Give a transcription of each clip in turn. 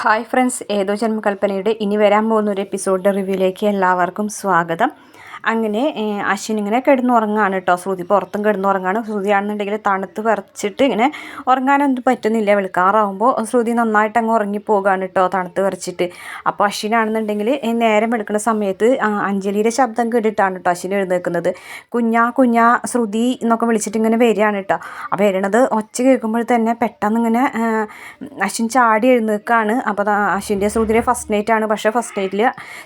Hi friends ഏതോ ജന്മകൽപ്പനയുടെ ഇനി വരാൻ പോകുന്ന ഒരു എപ്പിസോഡിന്റെ റിവ്യൂയിലേക്ക് എല്ലാവർക്കും സ്വാഗതം. അങ്ങനെ അശ്വിൻ ഇങ്ങനെ കിടന്നുറങ്ങാണ് കേട്ടോ ശ്രുതി പുറത്തും കിടന്നുറങ്ങാണ്. ശ്രുതിയാണെന്നുണ്ടെങ്കിൽ തണുത്ത് വിറച്ചിട്ട് ഇങ്ങനെ ഉറങ്ങാനൊന്നും പറ്റുന്നില്ല. വെളുക്കാറാവുമ്പോൾ ശ്രുതി നന്നായിട്ട് അങ്ങ് ഉറങ്ങിപ്പോകാണ് കേട്ടോ തണുത്ത് വിറച്ചിട്ട്. അപ്പോൾ അശ്വിനാണെന്നുണ്ടെങ്കിൽ നേരം എടുക്കുന്ന സമയത്ത് അഞ്ജലിയുടെ ശബ്ദം കേട്ടിട്ടാണ് കേട്ടോ അശ്വിൻ എഴുന്നേൽക്കുന്നത്. കുഞ്ഞാ കുഞ്ഞാ ശ്രുതി എന്നൊക്കെ വിളിച്ചിട്ട് ഇങ്ങനെ വരികയാണ് കേട്ടോ അപ്പോൾ വരണത് ഒച്ച കേൾക്കുമ്പോൾ തന്നെ പെട്ടെന്ന് ഇങ്ങനെ അശ്വിൻ ചാടി എഴുന്നേൽക്കാണ്. അപ്പോൾ അശ്വിന്റെ ശ്രുതിയുടെ ഫസ്റ്റ് നൈറ്റാണ്. പക്ഷേ ഫസ്റ്റ് നൈറ്റിൽ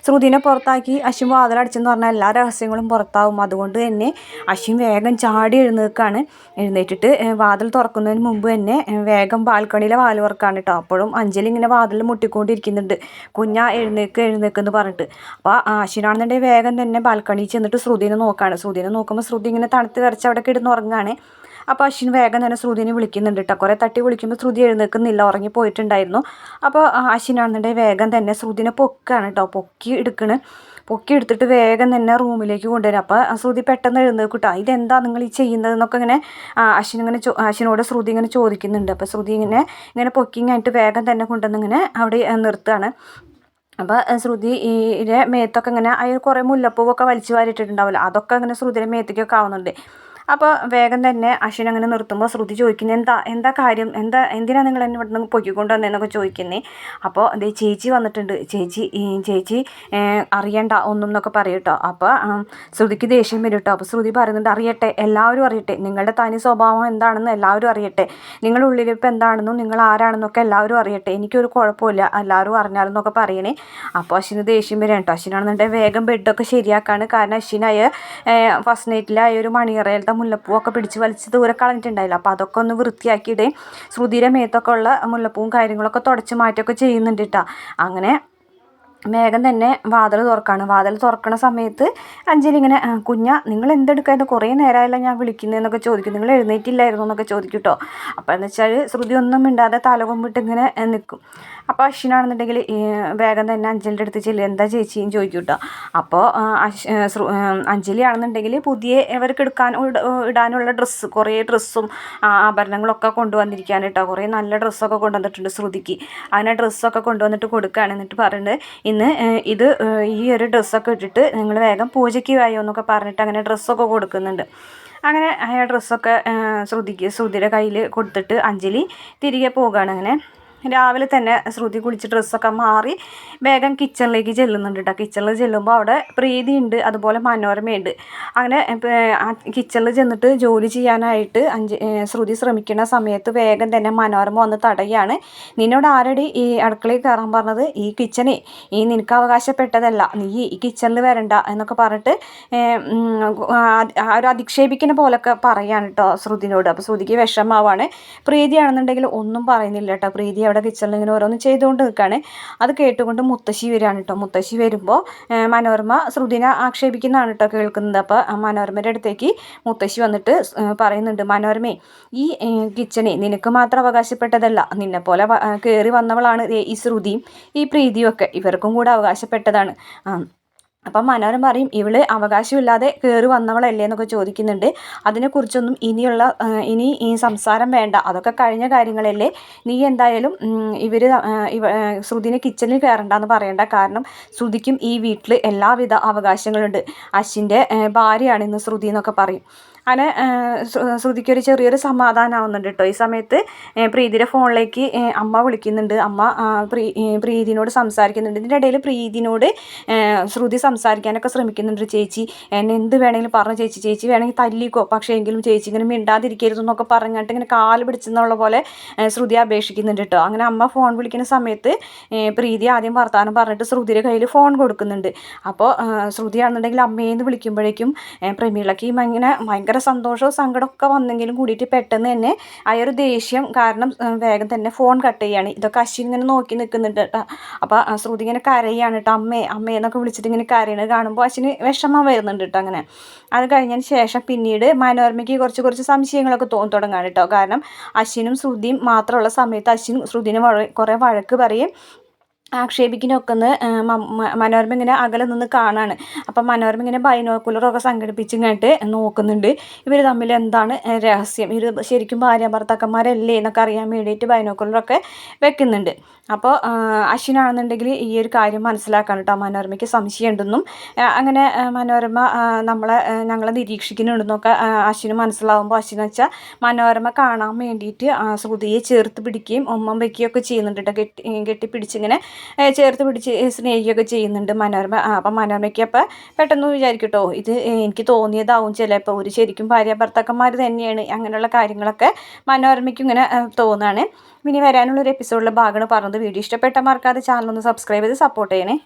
ശ്രുതിനെ പുറത്താക്കി അശ്വിൻ വാതിലടിച്ചെന്ന് പറഞ്ഞാൽ എല്ലാ രഹസ്യങ്ങളും പുറത്താവും. അതുകൊണ്ട് തന്നെ അശ്വിൻ വേഗം ചാടി എഴുന്നേൽക്കാണ്. എഴുന്നേറ്റിട്ട് വാതിൽ തുറക്കുന്നതിന് മുമ്പ് തന്നെ വേഗം ബാൽക്കണിയിലെ വാൽ തുറക്കാണ് കേട്ടോ അപ്പോഴും അഞ്ജലി ഇങ്ങനെ വാതിൽ മുട്ടിക്കൊണ്ടിരിക്കുന്നുണ്ട്. കുഞ്ഞ എഴുന്നേക്ക് എഴുന്നേക്കെന്ന് പറഞ്ഞിട്ട്. അപ്പോൾ അശ്വിനാണെന്നുണ്ടെങ്കിൽ വേഗം തന്നെ ബാൽക്കണിയിൽ ചെന്നിട്ട് ശ്രുതിനെ നോക്കുകയാണ് ശ്രുതിനെ നോക്കുമ്പോൾ ശ്രുതി ഇങ്ങനെ തണുത്ത് വരച്ച് അവിടെ കിടന്നുറങ്ങുകയാണ് അപ്പോൾ അശ്വിൻ വേഗം തന്നെ ശ്രുതിനെ വിളിക്കുന്നുണ്ട് കേട്ടോ കുറേ തട്ടി വിളിക്കുമ്പോൾ ശ്രുതി എഴുന്നേൽക്കുന്നില്ല ഉറങ്ങി പോയിട്ടുണ്ടായിരുന്നു. അപ്പോൾ അശ്വിനാണെന്നുണ്ടെങ്കിൽ വേഗം തന്നെ ശ്രുതിനെ പൊക്കാണ് കേട്ടോ പൊക്കി എടുക്കണ്. പൊക്കി എടുത്തിട്ട് വേഗം തന്നെ റൂമിലേക്ക് കൊണ്ടുവരും. അപ്പോൾ ശ്രുതി പെട്ടെന്ന് എഴുന്നേൽക്കൂട്ടോ ഇതെന്താ നിങ്ങൾ ഈ ചെയ്യുന്നതെന്നൊക്കെ ഇങ്ങനെ അശ്വിൻ ഇങ്ങനെ അശ്വിനോട് ശ്രുതി ഇങ്ങനെ ചോദിക്കുന്നുണ്ട്. അപ്പോൾ ശ്രുതി ഇങ്ങനെ ഇങ്ങനെ പൊക്കിങ്ങായിട്ട് വേഗം തന്നെ കൊണ്ടുവന്ന് ഇങ്ങനെ അവിടെ നിർത്തുകയാണ്. അപ്പോൾ ശ്രുതി ശ്രുതിയുടെ മേത്തൊക്കെ ഇങ്ങനെ അതിൽ കുറേ മുല്ലപ്പൂവൊക്കെ വലിച്ചു വാരിട്ടിട്ടുണ്ടാവില്ല അതൊക്കെ അങ്ങനെ ശ്രുതിയുടെ മേത്തേക്കൊക്കെ ആവുന്നുണ്ട്. അപ്പോൾ വേഗം തന്നെ അശ്വിൻ അങ്ങനെ നിർത്തുമ്പോൾ ശ്രുതി ചോദിക്കുന്നത് എന്താ എന്താ കാര്യം? എന്താ എന്തിനാണ് നിങ്ങൾ എന്നെ ഇവിടെ നിന്ന് പൊക്കിക്കൊണ്ട് വന്നതെന്നൊക്കെ അപ്പോൾ അതേ ചേച്ചി വന്നിട്ടുണ്ട്. ചേച്ചി ചേച്ചി അറിയണ്ട ഒന്നും എന്നൊക്കെ പറയും കേട്ടോ. അപ്പോൾ ശ്രുതിക്ക് ദേഷ്യം വരും കേട്ടോ. അപ്പോൾ ശ്രുതി പറയുന്നുണ്ട് അറിയട്ടെ എല്ലാവരും അറിയട്ടെ. നിങ്ങളുടെ തനി സ്വഭാവം എന്താണെന്ന് എല്ലാവരും അറിയട്ടെ. നിങ്ങളുടെ ഉള്ളിലിപ്പോൾ എന്താണെന്നും നിങ്ങൾ ആരാണെന്നൊക്കെ എല്ലാവരും അറിയട്ടെ. എനിക്കൊരു കുഴപ്പമില്ല. എല്ലാവരും അറിഞ്ഞാലെന്നൊക്കെ പറയണേ. അപ്പോൾ അശ്വിന് ദേഷ്യം വരും കേട്ടോ. അശ്വിനാണെന്നുണ്ടെങ്കിൽ വേഗം ബെഡൊക്കെ ശരിയാക്കാണ്. കാരണം അശ്വിനായ ഫസ്റ്റ് നൈറ്റിലായ ഒരു മണിയറയിലത്തെ മുല്ലപ്പൂവൊക്കെ പിടിച്ച് വലിച്ച് ദൂരെ കളഞ്ഞിട്ടുണ്ടായില്ല. അപ്പോൾ അതൊക്കെ ഒന്ന് വൃത്തിയാക്കിയിട്ട് ശ്രുതിയുടെ മേത്തൊക്കെ ഉള്ള മുല്ലപ്പൂവും കാര്യങ്ങളൊക്കെ തുടച്ച് മാറ്റുകയൊക്കെ ചെയ്യുന്നുണ്ട് കേട്ടോ അങ്ങനെ വേഗം തന്നെ വാതിൽ തുറക്കാണ്. വാതിൽ തുറക്കണ സമയത്ത് അഞ്ജലി ഇങ്ങനെ കുഞ്ഞ നിങ്ങൾ എന്തെടുക്കായിരുന്നു? കുറേ നേരമായല്ല ഞാൻ വിളിക്കുന്നതെന്നൊക്കെ ചോദിക്കും. നിങ്ങൾ എഴുന്നേറ്റില്ലായിരുന്നു? എന്നൊക്കെ ചോദിക്കും കേട്ടോ അപ്പോൾ എന്ന് വെച്ചാൽ ശ്രുതി ഒന്നും മിണ്ടാതെ തലകൊമ്പിട്ട് ഇങ്ങനെ നിൽക്കും അപ്പോൾ അശ്വിനാണെന്നുണ്ടെങ്കിൽ വേഗം തന്നെ അഞ്ജലിന്റെ അടുത്ത് ചെല്ലും. എന്താ ചേച്ചിയും ചോദിക്കും കേട്ടോ അപ്പോൾ അഞ്ജലി ആണെന്നുണ്ടെങ്കിൽ പുതിയ ഇവർക്ക് എടുക്കാൻ ഇടാനുള്ള ഡ്രസ്സ് കുറേ ഡ്രസ്സും ആഭരണങ്ങളൊക്കെ കൊണ്ടുവന്നിരിക്കാൻ കേട്ടോ കുറേ നല്ല ഡ്രസ്സൊക്കെ കൊണ്ടുവന്നിട്ടുണ്ട് ശ്രുതിക്ക്. അങ്ങനെ ഡ്രസ്സൊക്കെ കൊണ്ടുവന്നിട്ട് കൊടുക്കുകയാണ് എന്നിട്ട് പറയുന്നത് ഇന്ന് ഇത് ഈ ഒരു ഡ്രസ്സൊക്കെ ഇട്ടിട്ട് നിങ്ങൾ വേഗം പൂജയ്ക്ക് വായോ എന്നൊക്കെ പറഞ്ഞിട്ട് അങ്ങനെ ഡ്രസ്സൊക്കെ കൊടുക്കുന്നുണ്ട്. അങ്ങനെ ആ ഡ്രസ്സൊക്കെ ശ്രുതിക്ക് ശ്രുതിയുടെ കയ്യിൽ കൊടുത്തിട്ട് അഞ്ജലി തിരികെ പോവുകയാണ് അങ്ങനെ രാവിലെ തന്നെ ശ്രുതി കുളിച്ച് ഡ്രസ്സൊക്കെ മാറി വേഗം കിച്ചണിലേക്ക് ചെല്ലുന്നുണ്ട് കേട്ടോ കിച്ചണിൽ ചെല്ലുമ്പോൾ അവിടെ പ്രീതി ഉണ്ട് അതുപോലെ മനോരമയുണ്ട് അങ്ങനെ കിച്ചണിൽ ചെന്നിട്ട് ജോലി ചെയ്യാനായിട്ട് അഞ്ച് ശ്രുതി ശ്രമിക്കുന്ന സമയത്ത് വേഗം തന്നെ മനോരമ വന്ന് തടയാണ് നിന്നോട് ആരടി ഈ അടുക്കളയിൽ കയറാൻ പറഞ്ഞത്? ഈ കിച്ചണേ ഈ നിനക്ക് അവകാശപ്പെട്ടതല്ല. നീ ഈ കിച്ചണിൽ വരണ്ട എന്നൊക്കെ പറഞ്ഞിട്ട് ഒരു അധിക്ഷേപിക്കുന്ന പോലൊക്കെ പറയാണ് കേട്ടോ ശ്രുതിനോട്. അപ്പോൾ ശ്രുതിക്ക് വിഷമാവാണ്. പ്രീതിയാണെന്നുണ്ടെങ്കിൽ ഒന്നും പറയുന്നില്ല കേട്ടോ പ്രീതി അവിടെ കിച്ചണിൽ ഇങ്ങനെ ഓരോന്ന് ചെയ്തുകൊണ്ട് നിൽക്കുകയാണ്. അത് കേട്ടുകൊണ്ട് മുത്തശ്ശി വരികയാണ് കേട്ടോ. മുത്തശ്ശി വരുമ്പോൾ മനോരമ ശ്രുതിനെ ആക്ഷേപിക്കുന്നതാണ് കേട്ടോ കേൾക്കുന്നത്. അപ്പോൾ മനോരമയുടെ അടുത്തേക്ക് മുത്തശ്ശി വന്നിട്ട് പറയുന്നുണ്ട് മനോരമേ ഈ കിച്ചണേ നിനക്ക് മാത്രം അവകാശപ്പെട്ടതല്ല. നിന്നെപ്പോലെ കയറി വന്നവളാണ് ഈ ശ്രുതിയും ഈ പ്രീതിയും ഒക്കെ ഇവർക്കും കൂടെ അവകാശപ്പെട്ടതാണ്. അപ്പം മനോരമ പറയും ഇവൾ അവകാശമില്ലാതെ കയറി വന്നവളല്ലേ എന്നൊക്കെ ചോദിക്കുന്നുണ്ട്. അതിനെക്കുറിച്ചൊന്നും ഇനിയുള്ള ഇനി ഈ സംസാരം വേണ്ട. അതൊക്കെ കഴിഞ്ഞ കാര്യങ്ങളല്ലേ. നീ എന്തായാലും ഇവർ ശ്രുതിനെ കിച്ചണിൽ കയറണ്ടെന്ന് പറയണ്ട കാരണം ശ്രുതിക്കും ഈ വീട്ടിൽ എല്ലാവിധ അവകാശങ്ങളുണ്ട്. അശ്വിന്റെ ഭാര്യയാണ് ഇന്ന് ശ്രുതി എന്നൊക്കെ പറയും. അങ്ങനെ ശ്രുതിക്കൊരു ചെറിയൊരു സമാധാനമാവുന്നുണ്ട് കേട്ടോ ഈ സമയത്ത് പ്രീതിയുടെ ഫോണിലേക്ക് അമ്മ വിളിക്കുന്നുണ്ട്. അമ്മ പ്രീ പ്രീതിനോട് സംസാരിക്കുന്നുണ്ട്. ഇതിന്റെ ഇടയിൽ പ്രീതിനോട് ശ്രുതി സംസാരിക്കാനൊക്കെ ശ്രമിക്കുന്നുണ്ട്. ചേച്ചി എന്നെ എന്ത് വേണമെങ്കിലും പറഞ്ഞു ചേച്ചി ചേച്ചി വേണമെങ്കിൽ തല്ലിക്കോ. പക്ഷേ എങ്കിലും ചേച്ചി ഇങ്ങനെ മിണ്ടാതിരിക്കരുത് എന്നൊക്കെ പറഞ്ഞിട്ട് ഇങ്ങനെ കാൽ പിടിച്ചെന്നുള്ള പോലെ ശ്രുതി അപേക്ഷിക്കുന്നുണ്ട് കേട്ടോ അങ്ങനെ അമ്മ ഫോൺ വിളിക്കുന്ന സമയത്ത് പ്രീതി ആദ്യം വർത്താനം പറഞ്ഞിട്ട് ശ്രുതിയുടെ കയ്യിൽ ഫോൺ കൊടുക്കുന്നുണ്ട്. അപ്പോൾ ശ്രുതിയാണെന്നുണ്ടെങ്കിൽ അമ്മയെന്ന് വിളിക്കുമ്പോഴേക്കും പ്രമീളയ്ക്ക് ഇങ്ങനെ ഭയങ്കര ഭയങ്കര സന്തോഷവും സങ്കടമൊക്കെ വന്നെങ്കിലും കൂടിയിട്ട് പെട്ടെന്ന് തന്നെ ആ ഒരു ദേഷ്യം കാരണം വേഗം തന്നെ ഫോൺ കട്ട് ചെയ്യാണ്. ഇതൊക്കെ അശ്വിൻ ഇങ്ങനെ നോക്കി നിൽക്കുന്നുണ്ട് കേട്ടോ. അപ്പോൾ ശ്രുതി ഇങ്ങനെ കരയാണ് കേട്ടോ. അമ്മേ അമ്മേ എന്നൊക്കെ വിളിച്ചിട്ട് ഇങ്ങനെ കരയണത് കാണുമ്പോൾ അശ്വിന് വിഷമം വരുന്നുണ്ട് കേട്ടോ അങ്ങനെ. അത് കഴിഞ്ഞതിന് ശേഷം പിന്നീട് മനോരമയ്ക്ക് കുറച്ച് കുറച്ച് സംശയങ്ങളൊക്കെ തോന്നി തുടങ്ങാണ് കേട്ടോ. കാരണം അശ്വിനും ശ്രുതിയും മാത്രമുള്ള സമയത്ത് അശ്വിൻ ശ്രുതിനെ കുറേ വഴക്ക് പറയും. ആക്ഷേപിക്കുന്നൊക്കെ ഒന്ന് മനോരമ ഇങ്ങനെ അകലെ നിന്ന് കാണാണ്. അപ്പം മനോരമ ഇങ്ങനെ ബൈനോക്കുലറൊക്കെ സംഘടിപ്പിച്ച് ഇങ്ങോട്ട് നോക്കുന്നുണ്ട്. ഇവർ തമ്മിൽ എന്താണ് രഹസ്യം? ഇവർ ശരിക്കും ഭാര്യ ഭർത്താക്കന്മാരല്ലേ എന്നൊക്കെ അറിയാൻ വേണ്ടിയിട്ട് ബൈനോക്കുലറൊക്കെ വെക്കുന്നുണ്ട്. അപ്പോൾ അശ്വിനാണെന്നുണ്ടെങ്കിൽ ഈ ഒരു കാര്യം മനസ്സിലാക്കാൻ കേട്ടോ. മനോരമയ്ക്ക് സംശയമുണ്ടെന്നും അങ്ങനെ മനോരമ നമ്മളെ ഞങ്ങളെ നിരീക്ഷിക്കുന്നുണ്ടെന്നൊക്കെ അശ്വിന് മനസ്സിലാവുമ്പോൾ അശ്വിന് വെച്ചാൽ മനോരമ കാണാൻ വേണ്ടിയിട്ട് ശ്രുതിയെ ചേർത്ത് പിടിക്കുകയും ഒമ്മം വയ്ക്കുകയൊക്കെ ചെയ്യുന്നുണ്ട് കേട്ടോ. കെട്ടി കെട്ടിപ്പിടിച്ചിങ്ങനെ ചേർത്ത് പിടിച്ച് സ്നേഹിക്കുകയൊക്കെ ചെയ്യുന്നുണ്ട് മനോരമ. അപ്പം മനോരമയ്ക്ക് അപ്പം പെട്ടെന്ന് വിചാരിക്കട്ടോ ഇത് എനിക്ക് തോന്നിയതാവും ചിലപ്പോൾ. ഒരു ശരിക്കും ഭാര്യ ഭർത്താക്കന്മാർ തന്നെയാണ്. അങ്ങനെയുള്ള കാര്യങ്ങളൊക്കെ മനോരമയ്ക്ക് ഇങ്ങനെ തോന്നുകയാണ് ഇനി വരാനുള്ളൊരു എപ്പിസോഡിലെ ഭാഗമാണ് പറഞ്ഞത് വീഡിയോ ഇഷ്ടപ്പെട്ട മറക്കാതെ ചാനൽ ഒന്ന് സബ്സ്ക്രൈബ് ചെയ്ത് സപ്പോർട്ട് ചെയ്യണേ.